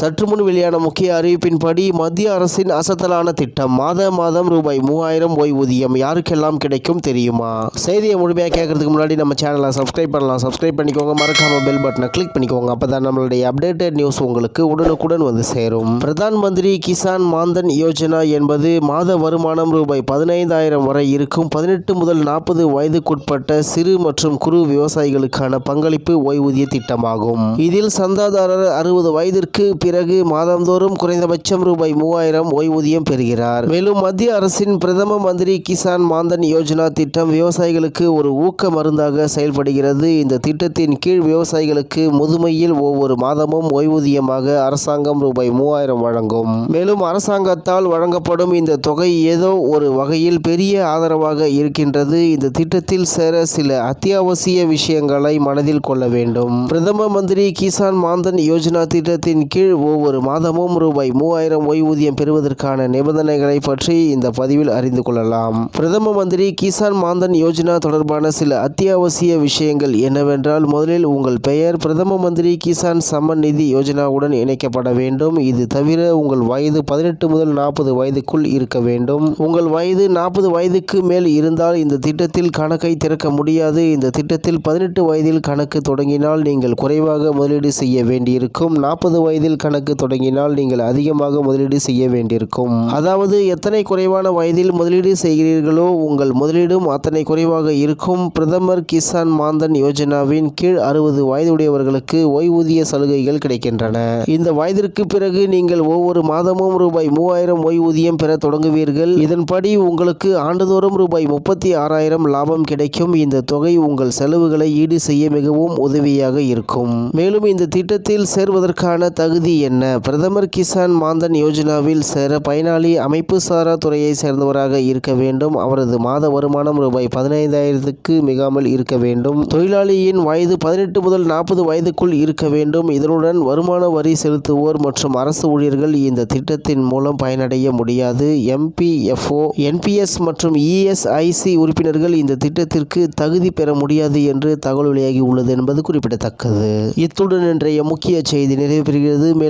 சற்று முன் வெளியான முக்கிய அறிவிப்பின்படி மத்திய அரசின் அசத்தலான திட்டம் மாத மாதம் ரூபாய் மூவாயிரம் ஓய்வூதியம் யாருக்கெல்லாம் கிடைக்கும் தெரியுமா? செய்தியை முழுமையாக கேட்கறதுக்கு முன்னாடி நம்ம சேனலை சப்ஸ்கிரைப் பண்ணலாம். சப்ஸ்கிரைப் பண்ணிக்கோங்க. மறக்காம பெல் பட்டனை கிளிக் பண்ணிக்கோங்க. அப்பதான் நம்மளுடைய அப்டேட்டட் நியூஸ் உங்களுக்கு உடனுக்குடன் வந்து சேரும். பிரதான் மந்திரி கிசான் மாந்தன் யோஜனா என்பது மாத வருமானம் ரூபாய் பதினைந்தாயிரம் வரை இருக்கும். பதினெட்டு முதல் நாற்பது வயதுக்குட்பட்ட சிறு மற்றும் குறு விவசாயிகளுக்கான பங்களிப்பு ஓய்வூதிய திட்டமாகும். இதில் சந்தாதாரர் அறுபது வயதிற்கு பிறகு மாதந்தோறும் குறைந்தபட்சம் ரூபாய் மூவாயிரம் ஓய்வூதியம் பெறுகிறார். மேலும் மத்திய அரசின் பிரதம மந்திரி கிசான் மாந்தன் யோஜனா திட்டம் விவசாயிகளுக்கு ஒரு ஊக்க மருந்தாக செயல்படுகிறது. இந்த திட்டத்தின் கீழ் விவசாயிகளுக்கு முதுமையில் ஒவ்வொரு மாதமும் ஓய்வூதியமாக அரசாங்கம் ரூபாய் மூவாயிரம் வழங்கும். மேலும் அரசாங்கத்தால் வழங்கப்படும் இந்த தொகை ஏதோ ஒரு வகையில் பெரிய ஆதரவாக இருக்கின்றது. இந்த திட்டத்தில் சேர சில அத்தியாவசிய விஷயங்களை மனதில் கொள்ள வேண்டும். பிரதம மந்திரி கிசான் மாந்தன் யோஜனா திட்டத்தின் கீழ் ஒவ்வொரு மாதமும் ரூபாய் மூவாயிரம் ஓய்வூதியம் பெறுவதற்கான நிபந்தனைகளை பற்றி இந்த பதிவில் அறிந்து கொள்ளலாம். பிரதம மந்திரி கிசான் மாந்தன் யோஜனா தொடர்பான சில அத்தியாவசிய விஷயங்கள் என்னவென்றால் முதலில் உங்கள் பெயர் பிரதம மந்திரி கிசான் சம்மன் நிதி யோஜனாவுடன் இணைக்கப்பட வேண்டும். இது தவிர உங்கள் வயது பதினெட்டு முதல் நாற்பது வயதுக்குள் இருக்க வேண்டும். உங்கள் வயது நாற்பது வயதுக்கு மேல் இருந்தால் இந்த திட்டத்தில் கணக்கை திறக்க முடியாது. இந்த திட்டத்தில் பதினெட்டு வயதில் கணக்கு தொடங்கினால் நீங்கள் குறைவாக முதலீடு செய்ய வேண்டியிருக்கும். நாற்பது வயதில் கணக்கு தொடங்கினால் நீங்கள் அதிகமாக முதலீடு செய்ய வேண்டியிருக்கும். அதாவது எத்தனை குறைவான வயதில் முதலீடு செய்கிறீர்களோ உங்கள் முதலீடும் அத்தனை குறைவாக இருக்கும். பிரதமர் கிசான் மாந்தன் யோஜனாவின் கீழ் அறுபது வயதுடையவர்களுக்கு ஓய்வூதிய சலுகைகள் கிடைக்கின்றன. இந்த வயதிற்கு பிறகு நீங்கள் ஒவ்வொரு மாதமும் ரூபாய் மூவாயிரம் ஓய்வூதியம் பெற தொடங்குவீர்கள். இதன்படி உங்களுக்கு ஆண்டுதோறும் ரூபாய் முப்பத்தி ஆறாயிரம் லாபம் கிடைக்கும். இந்த தொகை உங்கள் செலவுகளை ஈடு செய்ய மிகவும் உதவியாக இருக்கும். மேலும் இந்த திட்டத்தில் சேர்வதற்கான தகுதி என்ன? பிரதமர் கிசான் மாந்தன் யோஜனாவில் சேர பயனாளி அமைப்பு சாரா துறையை சேர்ந்தவராக இருக்க வேண்டும். அவரது மாத வருமானம் ரூபாய் பதினைந்தாயிரத்துக்கு மிகாமல் இருக்க வேண்டும். தொழிலாளியின் வயது பதினெட்டு முதல் நாற்பது வயதுக்குள் இருக்க வேண்டும். இதனுடன் வருமான வரி செலுத்துவோர் மற்றும் அரசு ஊழியர்கள் இந்த திட்டத்தின் மூலம் பயனடைய முடியாது. எம்பிஎஃப்ஓ என்பிஎஸ் மற்றும் இஎஸ்ஐசி உறுப்பினர்கள் இந்த திட்டத்திற்கு தகுதி பெற முடியாது என்று தகவல் வெளியாகி உள்ளது என்பது குறிப்பிடத்தக்கது. இத்துடன் இன்றைய முக்கிய செய்தி நிறைவு பெறுகிறது. மேலும்